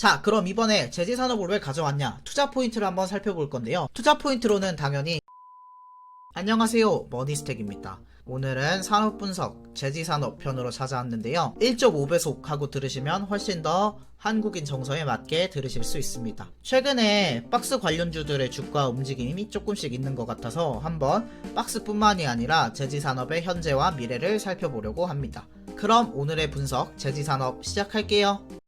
자, 그럼 이번에 제지산업을 왜 가져왔냐? 투자 포인트를 한번 살펴볼 건데요. 투자 포인트로는 당연히 안녕하세요. 머니스택입니다. 오늘은 산업 분석, 제지산업 편으로 찾아왔는데요. 1.5배속 하고 들으시면 훨씬 더 한국인 정서에 맞게 들으실 수 있습니다. 최근에 박스 관련주들의 주가 움직임이 조금씩 있는 것 같아서 한번 박스뿐만이 아니라 제지산업의 현재와 미래를 살펴보려고 합니다. 그럼 오늘의 분석, 제지산업 시작할게요.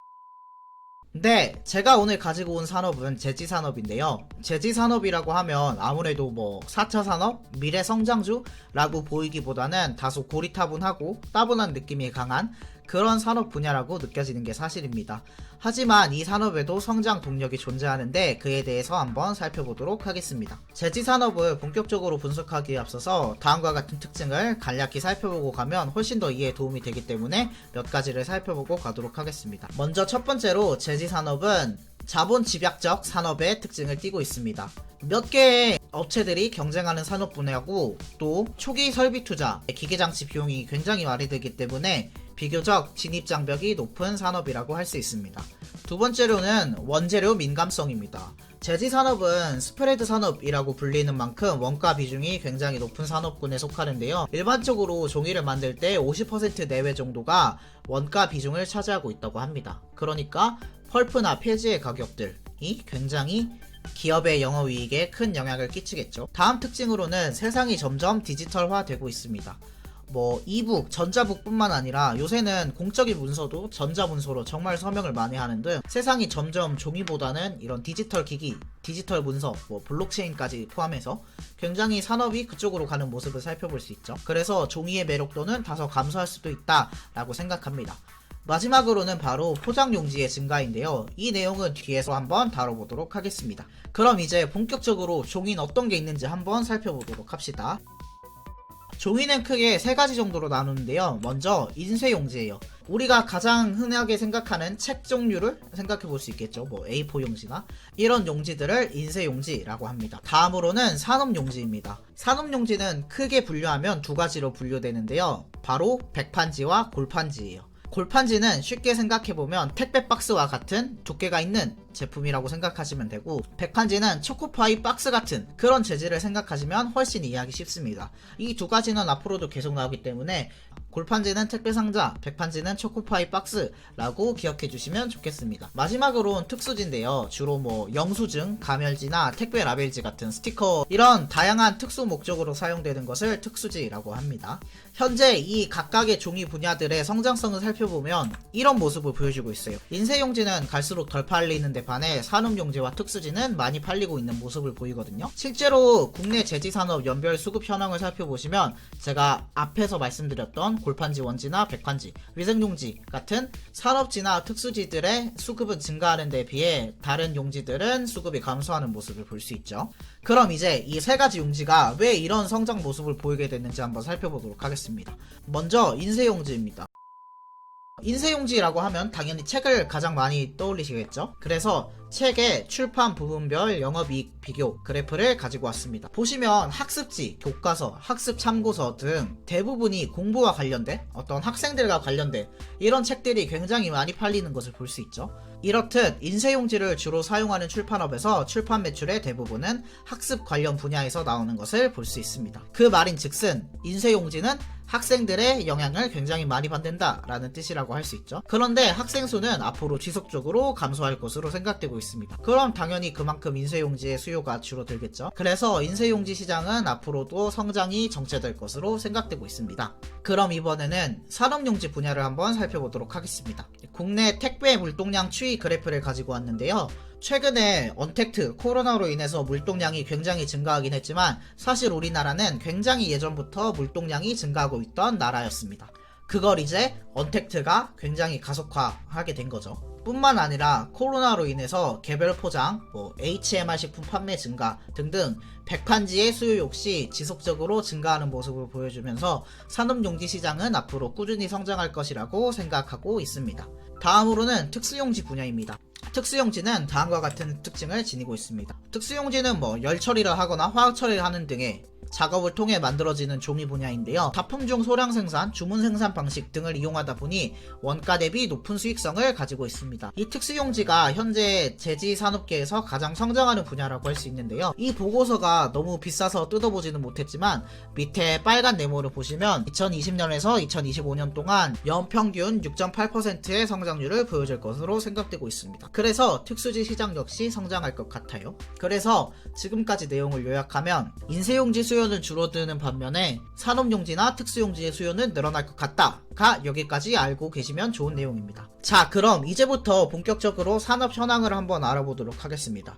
네, 제가 오늘 가지고 온 산업은 제지 산업인데요. 제지 산업이라고 하면 아무래도 뭐 4차 산업, 미래 성장주라고 보이기보다는 다소 고리타분하고 따분한 느낌이 강한 그런 산업 분야라고 느껴지는 게 사실입니다. 하지만 이 산업에도 성장 동력이 존재하는데 그에 대해서 한번 살펴보도록 하겠습니다. 제지 산업을 본격적으로 분석하기에 앞서서 다음과 같은 특징을 간략히 살펴보고 가면 훨씬 더 이해에 도움이 되기 때문에 몇 가지를 살펴보고 가도록 하겠습니다. 먼저 첫 번째로 제지 산업은 자본 집약적 산업의 특징을 띠고 있습니다. 몇 개의 업체들이 경쟁하는 산업 분야고 또 초기 설비 투자, 기계장치 비용이 굉장히 많이 들기 때문에 비교적 진입 장벽이 높은 산업이라고 할 수 있습니다. 두 번째로는 원재료 민감성입니다. 제지 산업은 스프레드 산업이라고 불리는 만큼 원가 비중이 굉장히 높은 산업군에 속하는데요. 일반적으로 종이를 만들 때 50% 내외 정도가 원가 비중을 차지하고 있다고 합니다. 그러니까 펄프나 폐지의 가격들이 굉장히 기업의 영업이익에 큰 영향을 끼치겠죠. 다음 특징으로는 세상이 점점 디지털화되고 있습니다. 뭐 이북, 전자북뿐만 아니라 요새는 공적인 문서도 전자문서로 정말 서명을 많이 하는 등 세상이 점점 종이보다는 이런 디지털 기기, 디지털 문서, 뭐 블록체인까지 포함해서 굉장히 산업이 그쪽으로 가는 모습을 살펴볼 수 있죠. 그래서 종이의 매력도는 다소 감소할 수도 있다라고 생각합니다. 마지막으로는 바로 포장 용지의 증가인데요. 이 내용은 뒤에서 한번 다뤄보도록 하겠습니다. 그럼 이제 본격적으로 종이는 어떤 게 있는지 한번 살펴보도록 합시다. 종이는 크게 세 가지 정도로 나누는데요. 먼저 인쇄용지예요. 우리가 가장 흔하게 생각하는 책 종류를 생각해 볼 수 있겠죠. 뭐 A4 용지나 이런 용지들을 인쇄 용지라고 합니다. 다음으로는 산업 용지입니다. 산업 용지는 크게 분류하면 두 가지로 분류되는데요. 바로 백판지와 골판지예요. 골판지는 쉽게 생각해보면 택배 박스와 같은 두께가 있는 제품이라고 생각하시면 되고 백판지는 초코파이 박스 같은 그런 재질을 생각하시면 훨씬 이해하기 쉽습니다. 이 두 가지는 앞으로도 계속 나오기 때문에 골판지는 택배 상자, 백판지는 초코파이 박스라고 기억해 주시면 좋겠습니다. 마지막으로는 특수지인데요. 주로 뭐 영수증, 가멸지나 택배 라벨지 같은 스티커 이런 다양한 특수 목적으로 사용되는 것을 특수지라고 합니다. 현재 이 각각의 종이 분야들의 성장성을 살펴보면 이런 모습을 보여주고 있어요. 인쇄용지는 갈수록 덜 팔리는데 반해 산업용지와 특수지는 많이 팔리고 있는 모습을 보이거든요. 실제로 국내 제지산업 연별 수급 현황을 살펴보시면 제가 앞에서 말씀드렸던 골판지 원지나 백판지, 위생용지 같은 산업지나 특수지들의 수급은 증가하는 데 비해 다른 용지들은 수급이 감소하는 모습을 볼 수 있죠. 그럼 이제 이 세 가지 용지가 왜 이런 성장 모습을 보이게 됐는지 한번 살펴보도록 하겠습니다. 먼저 인쇄용지입니다. 인쇄용지라고 하면 당연히 책을 가장 많이 떠올리시겠죠? 그래서 책의 출판 부분별 영업이익 비교 그래프를 가지고 왔습니다. 보시면 학습지, 교과서, 학습 참고서 등 대부분이 공부와 관련된 어떤 학생들과 관련된 이런 책들이 굉장히 많이 팔리는 것을 볼 수 있죠. 이렇듯 인쇄용지를 주로 사용하는 출판업에서 출판 매출의 대부분은 학습 관련 분야에서 나오는 것을 볼 수 있습니다. 그 말인 즉슨 인쇄용지는 학생들의 영향을 굉장히 많이 받는다라는 뜻이라고 할 수 있죠. 그런데 학생 수는 앞으로 지속적으로 감소할 것으로 생각되고 있습니다. 그럼 당연히 그만큼 인쇄용지의 수요가 줄어들겠죠. 그래서 인쇄용지 시장은 앞으로도 성장이 정체될 것으로 생각되고 있습니다. 그럼 이번에는 산업용지 분야를 한번 살펴보도록 하겠습니다. 국내 택배 물동량 추이 그래프를 가지고 왔는데요. 최근에 언택트 코로나로 인해서 물동량이 굉장히 증가하긴 했지만 사실 우리나라는 굉장히 예전부터 물동량이 증가하고 있던 나라였습니다. 그걸 이제 언택트가 굉장히 가속화하게 된 거죠. 뿐만 아니라 코로나로 인해서 개별 포장, 뭐 HMR 식품 판매 증가 등등 백판지의 수요 역시 지속적으로 증가하는 모습을 보여주면서 산업용지 시장은 앞으로 꾸준히 성장할 것이라고 생각하고 있습니다. 다음으로는 특수용지 분야입니다. 특수용지는 다음과 같은 특징을 지니고 있습니다. 특수용지는 뭐 열 처리를 하거나 화학 처리를 하는 등의 작업을 통해 만들어지는 종이 분야인데요. 다품종 소량 생산, 주문 생산 방식 등을 이용하다 보니 원가 대비 높은 수익성을 가지고 있습니다. 이 특수용지가 현재 제지 산업계에서 가장 성장하는 분야라고 할 수 있는데요. 이 보고서가 너무 비싸서 뜯어보지는 못했지만 밑에 빨간 네모를 보시면 2020년에서 2025년 동안 연평균 6.8%의 성장률을 보여줄 것으로 생각되고 있습니다. 그래서 특수지 시장 역시 성장할 것 같아요. 그래서 지금까지 내용을 요약하면 인쇄용지 수요는 줄어드는 반면에 산업용지나 특수용지의 수요는 늘어날 것 같다가 여기까지 알고 계시면 좋은 내용입니다. 자 그럼 이제부터 본격적으로 산업 현황을 한번 알아보도록 하겠습니다.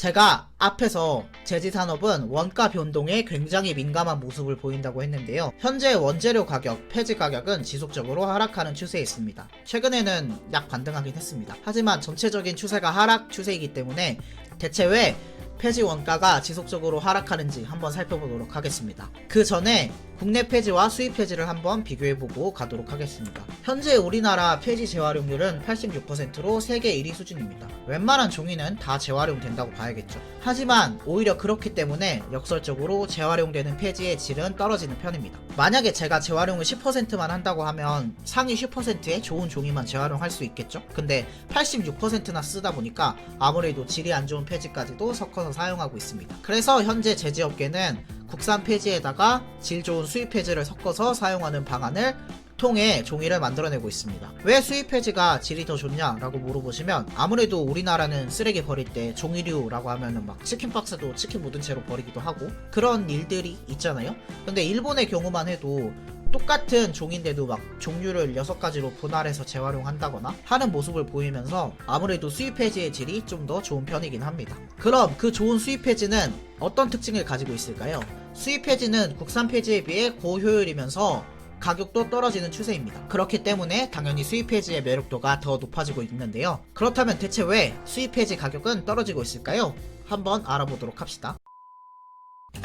제가 앞에서 제지산업은 원가 변동에 굉장히 민감한 모습을 보인다고 했는데요. 현재 원재료 가격, 폐지 가격은 지속적으로 하락하는 추세에 있습니다. 최근에는 약 반등하긴 했습니다. 하지만 전체적인 추세가 하락 추세이기 때문에 대체 왜 폐지 원가가 지속적으로 하락하는지 한번 살펴보도록 하겠습니다. 그 전에 국내 폐지와 수입 폐지를 한번 비교해보고 가도록 하겠습니다. 현재 우리나라 폐지 재활용률은 86%로 세계 1위 수준입니다. 웬만한 종이는 다 재활용된다고 봐야겠죠. 하지만 오히려 그렇기 때문에 역설적으로 재활용되는 폐지의 질은 떨어지는 편입니다. 만약에 제가 재활용을 10%만 한다고 하면 상위 10%의 좋은 종이만 재활용할 수 있겠죠? 근데 86%나 쓰다 보니까 아무래도 질이 안 좋은 폐지까지도 섞어서 사용하고 있습니다. 그래서 현재 제지업계는 국산 폐지에다가 질 좋은 수입 폐지를 섞어서 사용하는 방안을 통해 종이를 만들어내고 있습니다. 왜 수입 폐지가 질이 더 좋냐라고 물어보시면 아무래도 우리나라는 쓰레기 버릴 때 종이류라고 하면은 막 치킨 박스도 치킨 묻은 채로 버리기도 하고 그런 일들이 있잖아요. 근데 일본의 경우만 해도 똑같은 종인데도 막 종류를 6가지로 분할해서 재활용한다거나 하는 모습을 보이면서 아무래도 수입 폐지의 질이 좀 더 좋은 편이긴 합니다. 그럼 그 좋은 수입 폐지는 어떤 특징을 가지고 있을까요? 수입 폐지는 국산 폐지에 비해 고효율이면서 가격도 떨어지는 추세입니다. 그렇기 때문에 당연히 수입 폐지의 매력도가 더 높아지고 있는데요. 그렇다면 대체 왜 수입 폐지 가격은 떨어지고 있을까요? 한번 알아보도록 합시다.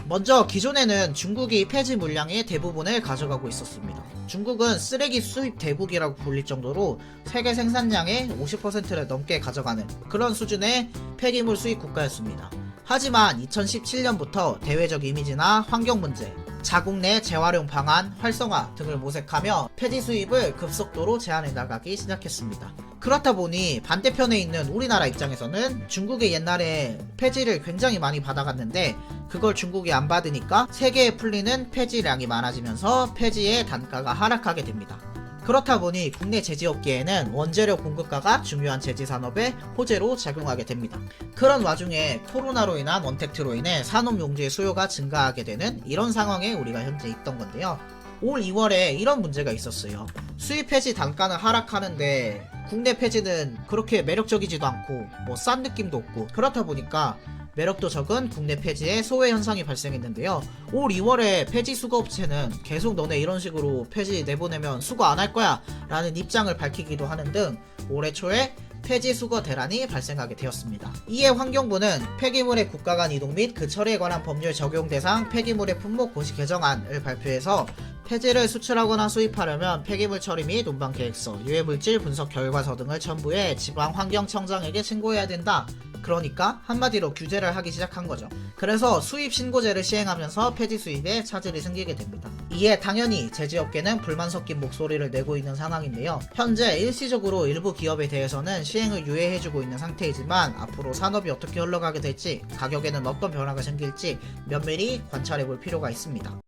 먼저 기존에는 중국이 폐지 물량의 대부분을 가져가고 있었습니다. 중국은 쓰레기 수입 대국이라고 불릴 정도로 세계 생산량의 50%를 넘게 가져가는 그런 수준의 폐기물 수입 국가였습니다. 하지만 2017년부터 대외적 이미지나 환경 문제, 자국 내 재활용 방안 활성화 등을 모색하며 폐지 수입을 급속도로 제한해 나가기 시작했습니다. 그렇다 보니 반대편에 있는 우리나라 입장에서는 중국이 옛날에 폐지를 굉장히 많이 받아갔는데 그걸 중국이 안 받으니까 세계에 풀리는 폐지량이 많아지면서 폐지의 단가가 하락하게 됩니다. 그렇다 보니 국내 제지업계에는 원재료 공급가가 중요한 제지 산업의 호재로 작용하게 됩니다. 그런 와중에 코로나로 인한 원택트로 인해 산업용지의 수요가 증가하게 되는 이런 상황에 우리가 현재 있던 건데요. 올 2월에 이런 문제가 있었어요. 수입 폐지 단가는 하락하는데 국내 폐지는 그렇게 매력적이지도 않고 뭐 싼 느낌도 없고 그렇다 보니까 매력도 적은 국내 폐지의 소외 현상이 발생했는데요. 올 2월에 폐지 수거 업체는 계속 너네 이런 식으로 폐지 내보내면 수거 안 할 거야 라는 입장을 밝히기도 하는 등 올해 초에 폐지 수거 대란이 발생하게 되었습니다. 이에 환경부는 폐기물의 국가 간 이동 및 그 처리에 관한 법률 적용 대상 폐기물의 품목 고시 개정안을 발표해서 폐지를 수출하거나 수입하려면 폐기물 처리 및 운반 계획서, 유해물질 분석 결과서 등을 첨부해 지방 환경청장에게 신고해야 된다. 그러니까 한마디로 규제를 하기 시작한 거죠. 그래서 수입 신고제를 시행하면서 폐지 수입에 차질이 생기게 됩니다. 이에 당연히 제지업계는 불만 섞인 목소리를 내고 있는 상황인데요. 현재 일시적으로 일부 기업에 대해서는 시행을 유예해주고 있는 상태이지만 앞으로 산업이 어떻게 흘러가게 될지 가격에는 어떤 변화가 생길지 면밀히 관찰해 볼 필요가 있습니다.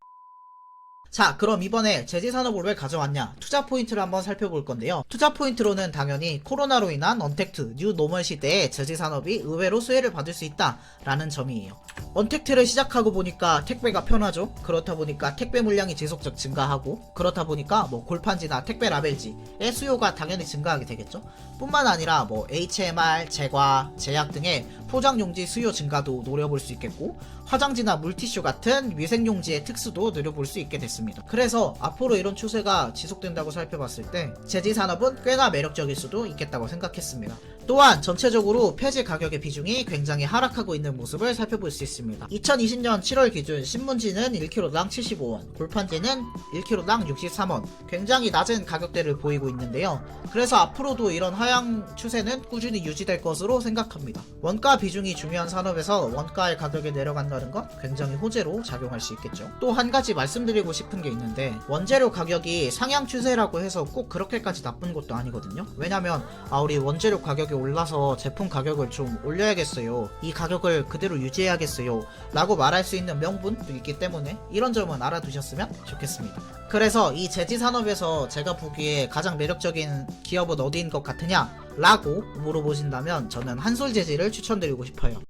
자, 그럼 이번에 제지산업을 왜 가져왔냐? 투자 포인트를 한번 살펴볼 건데요. 투자 포인트로는 당연히 코로나로 인한 언택트, 뉴 노멀 시대에 제지산업이 의외로 수혜를 받을 수 있다 라는 점이에요. 언택트를 시작하고 보니까 택배가 편하죠. 그렇다 보니까 택배 물량이 지속적 증가하고 그렇다 보니까 뭐 골판지나 택배 라벨지의 수요가 당연히 증가하게 되겠죠. 뿐만 아니라 뭐 HMR, 제과, 제약 등의 포장용지 수요 증가도 노려볼 수 있겠고 화장지나 물티슈 같은 위생용지의 특수도 누려볼 수 있게 됐습니다. 있습니다. 그래서 앞으로 이런 추세가 지속된다고 살펴봤을 때 제지 산업은 꽤나 매력적일 수도 있겠다고 생각했습니다. 또한 전체적으로 폐지 가격의 비중이 굉장히 하락하고 있는 모습을 살펴볼 수 있습니다. 2020년 7월 기준 신문지는 1kg당 75원, 골판지는 1kg당 63원, 굉장히 낮은 가격대를 보이고 있는데요. 그래서 앞으로도 이런 하향 추세는 꾸준히 유지될 것으로 생각합니다. 원가 비중이 중요한 산업에서 원가의 가격이 내려간다는 건 굉장히 호재로 작용할 수 있겠죠. 또 한 가지 말씀드리고 싶은 게 있는데 원재료 가격이 상향 추세라고 해서 꼭 그렇게까지 나쁜 것도 아니거든요. 왜냐면 아 우리 원재료 가격이 올라서 제품 가격을 좀 올려야겠어요. 이 가격을 그대로 유지해야겠어요. 라고 말할 수 있는 명분도 있기 때문에 이런 점은 알아두셨으면 좋겠습니다. 그래서 이 제지 산업에서 제가 보기에 가장 매력적인 기업은 어디인 것 같으냐? 라고 물어보신다면 저는 한솔 제지를 추천드리고 싶어요.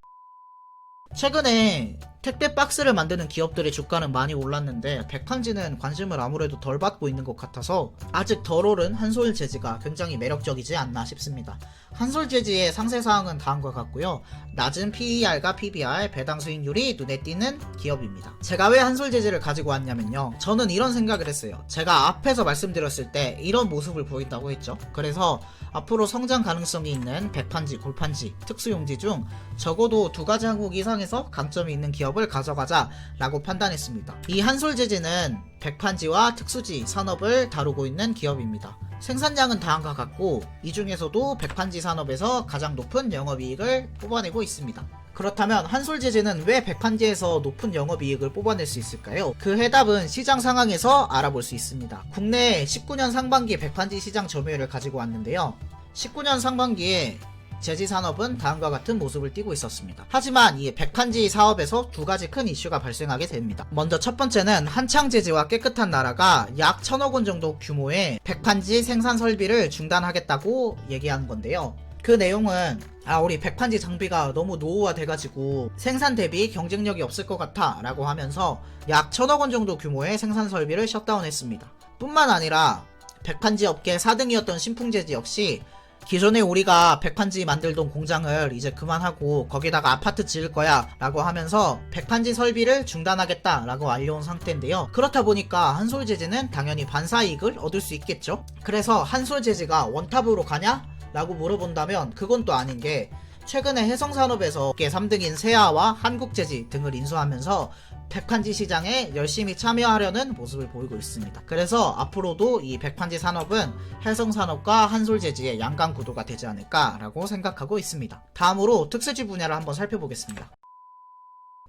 최근에 택배 박스를 만드는 기업들의 주가는 많이 올랐는데 백판지는 관심을 아무래도 덜 받고 있는 것 같아서 아직 덜 오른 한솔 재지가 굉장히 매력적이지 않나 싶습니다. 한솔 재지의 상세 사항은 다음과 같고요. 낮은 PER과 PBR 배당 수익률이 눈에 띄는 기업입니다. 제가 왜 한솔 재지를 가지고 왔냐면요. 저는 이런 생각을 했어요. 제가 앞에서 말씀드렸을 때 이런 모습을 보인다고 했죠. 그래서 앞으로 성장 가능성이 있는 백판지, 골판지, 특수용지 중 적어도 두 가지 항목 이상 에서 강점이 있는 기업을 가져가자라고 판단했습니다. 이 한솔제지는 백판지와 특수지 산업을 다루고 있는 기업입니다. 생산량은 다음과 같고 이 중에서도 백판지 산업에서 가장 높은 영업이익을 뽑아내고 있습니다. 그렇다면 한솔제지는 왜 백판지에서 높은 영업이익을 뽑아낼 수 있을까요? 그 해답은 시장 상황에서 알아볼 수 있습니다. 국내 19년 상반기 백판지 시장 점유율을 가지고 왔는데요. 19년 상반기에 제지 산업은 다음과 같은 모습을 띠고 있었습니다. 하지만 이 백판지 사업에서 두 가지 큰 이슈가 발생하게 됩니다. 먼저 첫 번째는 한창 제지와 깨끗한 나라가 약 천억 원 정도 규모의 백판지 생산 설비를 중단하겠다고 얘기한 건데요. 그 내용은 아 우리 백판지 장비가 너무 노후화돼가지고 생산 대비 경쟁력이 없을 것 같아 라고 하면서 약 천억 원 정도 규모의 생산 설비를 셔다운했습니다. 뿐만 아니라 백판지 업계 4등이었던 신풍제지 역시 기존에 우리가 백판지 만들던 공장을 이제 그만하고 거기다가 아파트 지을 거야 라고 하면서 백판지 설비를 중단하겠다 라고 알려온 상태인데요 그렇다 보니까 한솔제지는 당연히 반사이익을 얻을 수 있겠죠 그래서 한솔제지가 원탑으로 가냐? 라고 물어본다면 그건 또 아닌 게 최근에 해성산업에서 업계 3등인 세아와 한국제지 등을 인수하면서 백판지 시장에 열심히 참여하려는 모습을 보이고 있습니다. 그래서 앞으로도 이 백판지 산업은 해성산업과 한솔제지의 양강 구도가 되지 않을까라고 생각하고 있습니다. 다음으로 특수지 분야를 한번 살펴보겠습니다.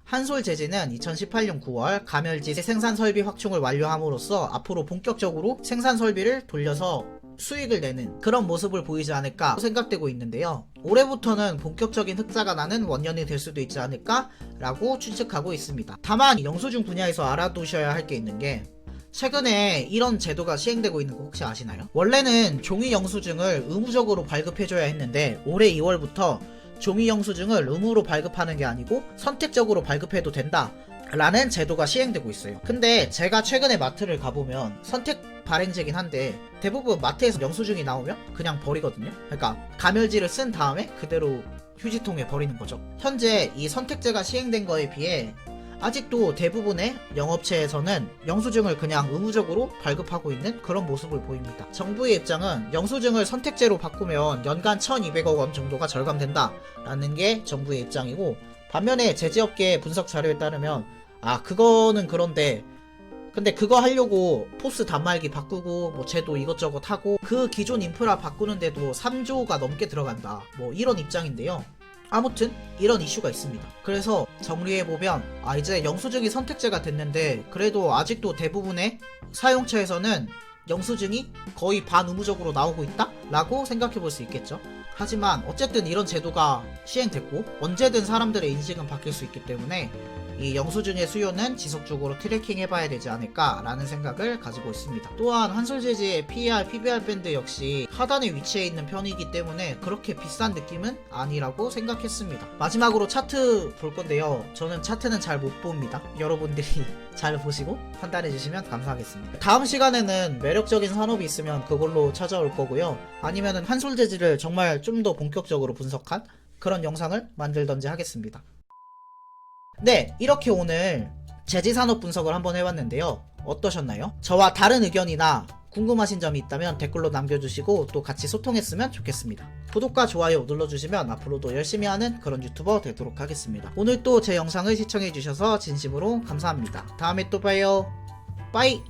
한솔제지는 2018년 9월 가멸지 생산 설비 확충을 완료함으로써 앞으로 본격적으로 생산 설비를 돌려서 수익을 내는 그런 모습을 보이지 않을까 생각되고 있는데요. 올해부터는 본격적인 흑자가 나는 원년이 될 수도 있지 않을까 라고 추측하고 있습니다. 다만 영수증 분야에서 알아두셔야 할 게 있는 게 최근에 이런 제도가 시행되고 있는 거 혹시 아시나요? 원래는 종이 영수증을 의무적으로 발급해줘야 했는데 올해 2월부터 종이 영수증을 의무로 발급하는 게 아니고 선택적으로 발급해도 된다. 라는 제도가 시행되고 있어요. 근데 제가 최근에 마트를 가보면 선택 발행제긴 한데 대부분 마트에서 영수증이 나오면 그냥 버리거든요. 그러니까 가멸지를 쓴 다음에 그대로 휴지통에 버리는 거죠. 현재 이 선택제가 시행된 거에 비해 아직도 대부분의 영업체에서는 영수증을 그냥 의무적으로 발급하고 있는 그런 모습을 보입니다. 정부의 입장은 영수증을 선택제로 바꾸면 연간 1200억 원 정도가 절감된다 라는 게 정부의 입장이고 반면에 제지업계 분석 자료에 따르면 아 그거는 그런데 근데 그거 하려고 포스 단말기 바꾸고 뭐 제도 이것저것 하고 그 기존 인프라 바꾸는데도 3조가 넘게 들어간다 뭐 이런 입장인데요 아무튼 이런 이슈가 있습니다 그래서 정리해보면 아 이제 영수증이 선택제가 됐는데 그래도 아직도 대부분의 사용처에서는 영수증이 거의 반의무적으로 나오고 있다? 라고 생각해 볼 수 있겠죠. 하지만 어쨌든 이런 제도가 시행됐고 언제든 사람들의 인식은 바뀔 수 있기 때문에 이 영수증의 수요는 지속적으로 트래킹 해 봐야 되지 않을까라는 생각을 가지고 있습니다. 또한 한솔제지의 PER, PBR 밴드 역시 하단에 위치해 있는 편이기 때문에 그렇게 비싼 느낌은 아니라고 생각했습니다. 마지막으로 차트 볼 건데요. 저는 차트는 잘 못 봅니다. 여러분들이 잘 보시고 판단해 주시면 감사하겠습니다. 다음 시간에는 매력적인 산업이 있으면 그걸로 찾아올 거고요. 아니면은 한솔재질을 정말 좀 더 본격적으로 분석한 그런 영상을 만들던지 하겠습니다. 네, 이렇게 오늘 재지산업 분석을 한번 해봤는데요. 어떠셨나요? 저와 다른 의견이나 궁금하신 점이 있다면 댓글로 남겨주시고 또 같이 소통했으면 좋겠습니다. 구독과 좋아요 눌러주시면 앞으로도 열심히 하는 그런 유튜버 되도록 하겠습니다. 오늘 또 제 영상을 시청해주셔서 진심으로 감사합니다. 다음에 또 봐요. 빠이!